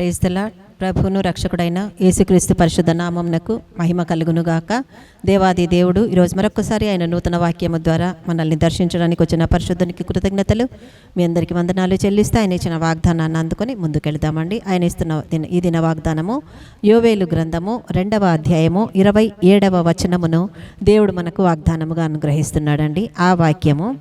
ప్రేస్తల ప్రభును రక్షకుడైన యేసుక్రీస్తు పరిశుద్ధ నామంనకు మహిమ కలుగునుగాక. దేవాది దేవుడు ఈరోజు మరొకసారి ఆయన నూతన వాక్యము ద్వారా మనల్ని దర్శించడానికి వచ్చిన పరిశుద్ధునికి కృతజ్ఞతలు. మీ అందరికీ వందనాలు చెల్లిస్తే ఆయన ఇచ్చిన వాగ్దానాన్ని అందుకొని ముందుకెళ్దామండి. ఆయన ఇస్తున్న దిన- ఈ దిన వాగ్దానము యోవేలు గ్రంథము రెండవ అధ్యాయము ఇరవై ఏడవ వచనమును దేవుడు మనకు వాగ్దానముగా అనుగ్రహిస్తున్నాడండి. ఆ వాక్యము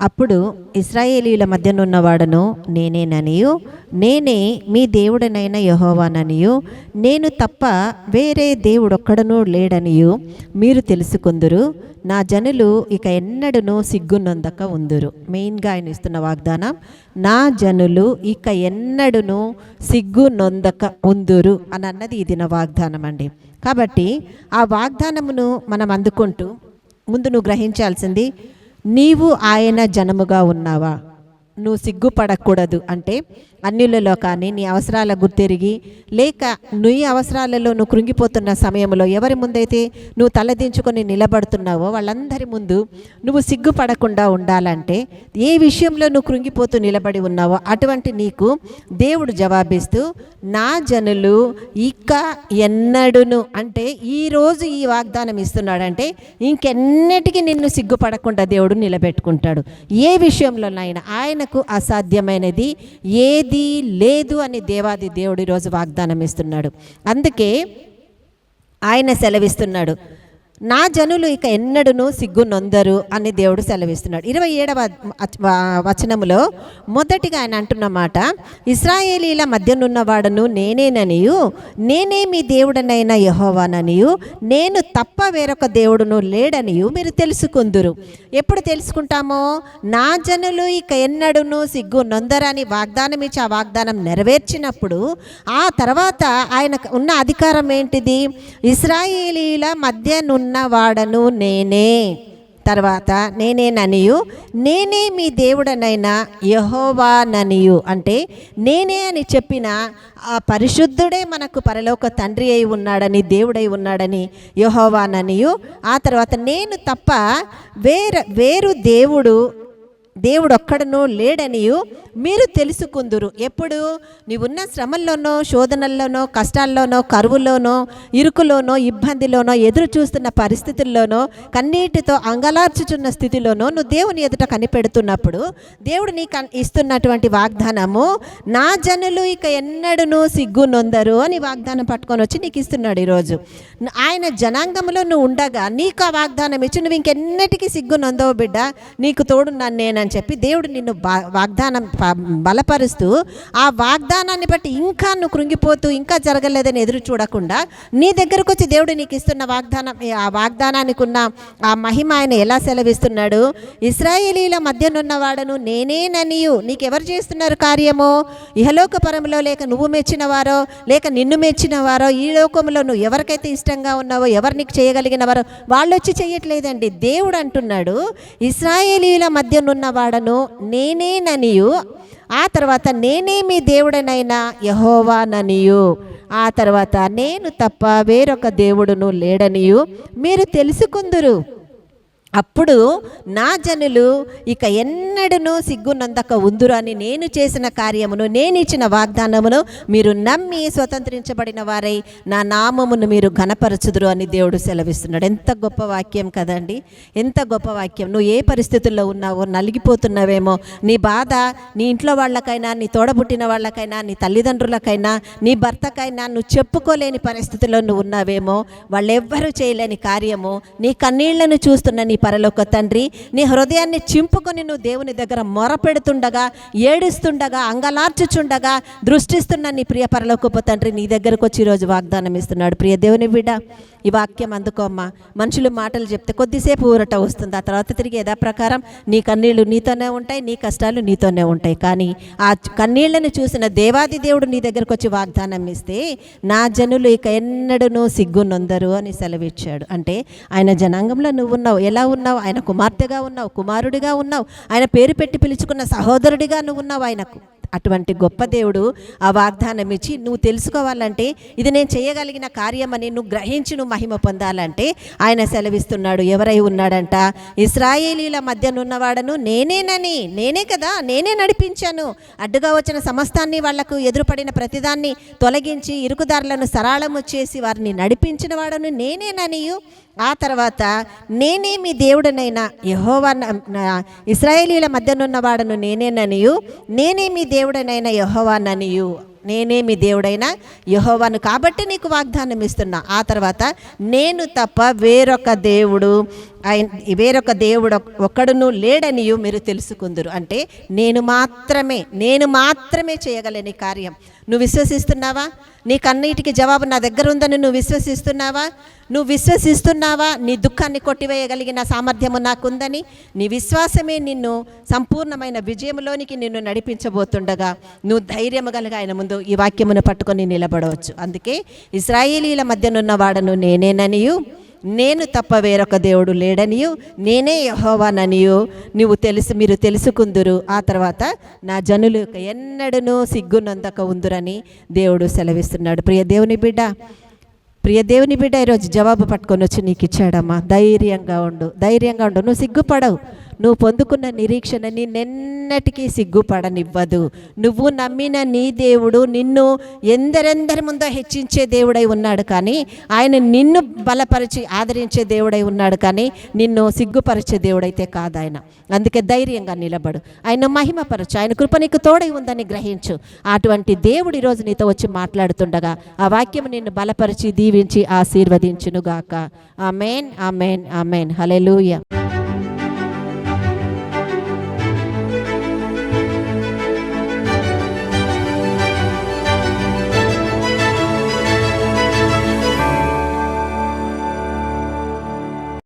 అప్పుడు ఇస్రాయేలీల మధ్యనున్నవాడను నేనేననియు నేనే మీ దేవుడనైన యహోవాననియు నేను తప్ప వేరే దేవుడొక్కడనూ లేడనియు. మీరు తెలుసుకుందురు నా జనులు ఇక ఎన్నడూనూ సిగ్గునందక ఉందురు. మెయిన్గా ఆయన ఇస్తున్న వాగ్దానం నా జనులు ఇక ఎన్నడూనూ సిగ్గు నొందక ఉందురు అని అన్నది ఇది నా వాగ్దానం అండి. కాబట్టి ఆ వాగ్దానమును మనం అందుకుంటూ ముందు నువ్వు గ్రహించాల్సింది నీవు ఆయన జనముగా ఉన్నావా? నువ్వు సిగ్గుపడకూడదు. అంటే అన్యులలో కానీ నీ అవసరాల గుర్తిరిగి లేక నీ అవసరాలలో నువ్వు కృంగిపోతున్న సమయంలో ఎవరి ముందైతే నువ్వు తలదించుకొని నిలబడుతున్నావో వాళ్ళందరి ముందు నువ్వు సిగ్గుపడకుండా ఉండాలంటే ఏ విషయంలో నువ్వు కృంగిపోతూ నిలబడి ఉన్నావో అటువంటి నీకు దేవుడు జవాబిస్తూ నా జనులు ఇక ఎన్నడును. అంటే ఈరోజు ఈ వాగ్దానం ఇస్తున్నాడంటే ఇంకెన్నటికీ నిన్ను సిగ్గుపడకుండా దేవుడు నిలబెట్టుకుంటాడు. ఏ విషయంలోనైనా ఆయనకు అసాధ్యమైనది ఏది లేదు అని దేవాది దేవుడు ఈరోజు వాగ్దానం ఇస్తున్నాడు అందుకే ఆయన సెలవిస్తున్నాడు. నా జనులు ఇక ఎన్నడూను సిగ్గు నొందరు అని దేవుడు సెలవిస్తున్నాడు. ఇరవై ఏడవ వచనములో మొదటిగా ఆయన అంటున్నమాట ఇస్రాయేలీల మధ్యనున్నవాడను నేనేననియు నేనే మీ దేవుడనైన యహోవాననియు నేను తప్ప వేరొక దేవుడును లేడనియు మీరు తెలుసుకుందురు. ఎప్పుడు తెలుసుకుంటామో? నా జనులు ఇక ఎన్నడూను సిగ్గు నొందరని వాగ్దానం ఇచ్చి ఆ వాగ్దానం నెరవేర్చినప్పుడు ఆ తర్వాత ఆయనకు ఉన్న అధికారం ఏంటిది? ఇస్రాయేలీల మధ్యనున్న వాడను నేనే. తర్వాత నేనేననియు నేనే మీ దేవుడనైన యహోవాననియు. అంటే నేనే అని చెప్పిన ఆ పరిశుద్ధుడే మనకు పరలోక తండ్రి అయి ఉన్నాడని దేవుడై ఉన్నాడని యహోవాననియు. ఆ తర్వాత నేను తప్ప వేరు వేరు దేవుడు దేవుడు ఒక్కడనో లేడనియు మీరు తెలుసుకుందురు. ఎప్పుడు? నీవున్న శ్రమల్లోనో శోధనల్లోనో కష్టాల్లోనో కరువులోనో ఇరుకులోనో ఇబ్బందిలోనో ఎదురు చూస్తున్న పరిస్థితుల్లోనో కన్నీటితో అంగలార్చుచున్న స్థితిలోనో నువ్వు దేవుని ఎదుట కనిపెడుతున్నప్పుడు దేవుడు నీకు ఇస్తున్నటువంటి వాగ్దానము నా జనులు ఇక ఎన్నడూ సిగ్గు నొందరు అని వాగ్దానం పట్టుకొని వచ్చి నీకు ఇస్తున్నాడు ఈరోజు. ఆయన జనాంగంలో నువ్వు ఉండగా నీకు ఆ వాగ్దానం ఇచ్చి నువ్వు ఇంకెన్నటికీ సిగ్గు నొందవు బిడ్డ నీకు తోడున్నాను నేనని. చెప్పి దేవుడు నిన్ను బా- వాగ్దానం బలపరుస్తూ ఆ వాగ్దానాన్ని బట్టి ఇంకా నువ్వు కృంగిపోతూ ఇంకా జరగలేదని ఎదురు చూడకుండా నీ దగ్గరకు వచ్చి దేవుడు నీకు ఇస్తున్న వాగ్దానం ఆ వాగ్దానానికి ఉన్న ఆ మహిమ ఆయన ఎలా సెలవిస్తున్నాడు? ఇస్రాయేలీల మధ్యనున్నవాడను నేనేననియు నీకెవరు చేస్తున్నారు కార్యమో? ఇహలోక పరములో లేక నువ్వు మెచ్చిన వారో లేక నిన్ను మెచ్చిన వారో ఈ లోకంలో నువ్వు ఎవరికైతే ఇష్టంగా ఉన్నావో ఎవరు నీకు చేయగలిగిన వారో వాళ్ళు వచ్చి చేయట్లేదండి. దేవుడు అంటున్నాడు ఇస్రాయేలీల మధ్యనున్న వాడను నేనేననియు ఆ తర్వాత నేనే మీ దేవుడనైనా యహోవాననియు ఆ తర్వాత నేను తప్ప వేరొక దేవుడును లేడనియు. మీరు తెలుసుకుందురు. అప్పుడు నా జనులు ఇక ఎన్నడూనూ సిగ్గునందక ఉందురు అని నేను చేసిన కార్యమును నేను ఇచ్చిన వాగ్దానమును మీరు నమ్మి స్వతంత్రించబడిన వారై నా నామమును మీరు ఘనపరచుదురు అని దేవుడు సెలవిస్తున్నాడు. ఎంత గొప్ప వాక్యం కదండి. ఎంత గొప్ప వాక్యం. నువ్వు ఏ పరిస్థితుల్లో ఉన్నావో నలిగిపోతున్నావేమో. నీ బాధ నీ ఇంట్లో వాళ్ళకైనా నీ తోడబుట్టిన వాళ్ళకైనా నీ తల్లిదండ్రులకైనా నీ భర్తకైనా నువ్వు చెప్పుకోలేని పరిస్థితుల్లో నువ్వు ఉన్నావేమో. వాళ్ళెవ్వరూ చేయలేని కార్యము. నీ కన్నీళ్ళను చూస్తున్న నీ పరలోక తండ్రి నీ హృదయాన్ని చింపుకొని నువ్వు దేవుని దగ్గర మొరపెడుతుండగా ఏడుస్తుండగా అంగలార్చుచుండగా దృష్టిస్తున్న నీ ప్రియ పరలోకపు తండ్రి నీ దగ్గరకు వచ్చి ఈరోజు వాగ్దానం ఇస్తున్నాడు. ప్రియ దేవుని బిడ్డ ఈ వాక్యం అందుకోమ్మా. మనుషులు మాటలు చెప్తే కొద్దిసేపు ఊరట వస్తుంది. ఆ తర్వాత తిరిగి యథా ప్రకారం నీ కన్నీళ్ళు నీతోనే ఉంటాయి నీ కష్టాలు నీతోనే ఉంటాయి. కానీ ఆ కన్నీళ్ళను చూసిన దేవాది దేవుడు నీ దగ్గరకు వచ్చి వాగ్దానం ఇస్తే నా జనులు ఇక ఎన్నడూ సిగ్గు నొందరు అని సెలవిచ్చాడు. అంటే ఆయన జనాంగంలో నువ్వు ఉన్నావు ఎలా ఉన్నావు ఆయన కుమార్తెగా ఉన్నావు కుమారుడిగా ఉన్నావు ఆయన పేరు పెట్టి పిలుచుకున్న సహోదరుడిగా నువ్వు ఉన్నావు ఆయనకు. అటువంటి గొప్ప దేవుడు ఆ వాగ్దానం ఇచ్చి నువ్వు తెలుసుకోవాలంటే ఇది నేను చేయగలిగిన కార్యమని నువ్వు గ్రహించి నువ్వు మహిమ పొందాలంటే ఆయన సెలవిస్తున్నాడు ఎవరై ఉన్నాడంట? ఇస్రాయేలీల మధ్యనున్నవాడను నేనేనని నేనే కదా నేనే నడిపించాను. అడ్డుగా వచ్చిన సమస్తాన్ని వాళ్ళకు ఎదురుపడిన ప్రతిదాన్ని తొలగించి ఇరుకుదారులను సరాళము చేసి వారిని నడిపించిన వాడను నేనేననియు. ఆ తర్వాత నేనే మీ దేవుడనైనా యహోవా ఇస్రాయేలీల మధ్యనున్న వాడను నేనేననియు నేనే మీ దేవుడనైన యహోవాననియు నేనే మీ దేవుడైన యహోవాను కాబట్టి నీకు వాగ్దానం ఇస్తున్నా ఆ తర్వాత నేను తప్ప వేరొక దేవుడు ఆయన వేరొక దేవుడు ఒక్కడును లేడనియు మీరు తెలుసుకుందరు. అంటే నేను మాత్రమే నేను మాత్రమే చేయగలని కార్యం. నువ్వు విశ్వసిస్తున్నావా? నీకన్నిటికీ జవాబు నా దగ్గర ఉందని నువ్వు విశ్వసిస్తున్నావా? నువ్వు విశ్వసిస్తున్నావా? నీ దుఃఖాన్ని కొట్టివేయగలిగిన సామర్థ్యము నాకుందని. నీ విశ్వాసమే నిన్ను సంపూర్ణమైన విజయంలోనికి నిన్ను నడిపించబోతుండగా నువ్వు ధైర్యము కలిగి ఆయన ముందు ఈ వాక్యమును పట్టుకొని నిలబడవచ్చు. అందుకే ఇస్రాయేలీల మధ్యనున్న వాడను నేనేననియు. నేను తప్ప వేరొక దేవుడు లేడనియు నేనే యహోవాననియు. నువ్వు తెలుసు మీరు తెలుసుకుందురు. ఆ తర్వాత నా జనులు ఎన్నడూ సిగ్గునందక ఉందురని దేవుడు సెలవిస్తున్నాడు. ప్రియ దేవుని బిడ్డ ప్రియ దేవుని బిడ్డ ఈరోజు జవాబు పట్టుకొని వచ్చి నీకు ఇచ్చాడమ్మా. ధైర్యంగా ఉండు ధైర్యంగా ఉండు. నువ్వు సిగ్గుపడవు. నువ్వు పొందుకున్న నిరీక్షణని నిన్నటికీ సిగ్గుపడనివ్వదు. నువ్వు నమ్మిన నీ దేవుడు నిన్ను ఎందరెందరి ముందో హెచ్చించే దేవుడై ఉన్నాడు కానీ ఆయన నిన్ను బలపరిచి ఆదరించే దేవుడై ఉన్నాడు కానీ నిన్ను సిగ్గుపరిచే దేవుడైతే కాదు ఆయన. అందుకే ధైర్యంగా నిలబడు. ఆయన మహిమపరచు. ఆయన కృప నీకు తోడై ఉందని గ్రహించు. అటువంటి దేవుడు ఈరోజు నీతో వచ్చి మాట్లాడుతుండగా ఆ వాక్యం నిన్ను బలపరిచి దీవించి ఆశీర్వదించునుగాక. Amen amen amen. హలెలూయ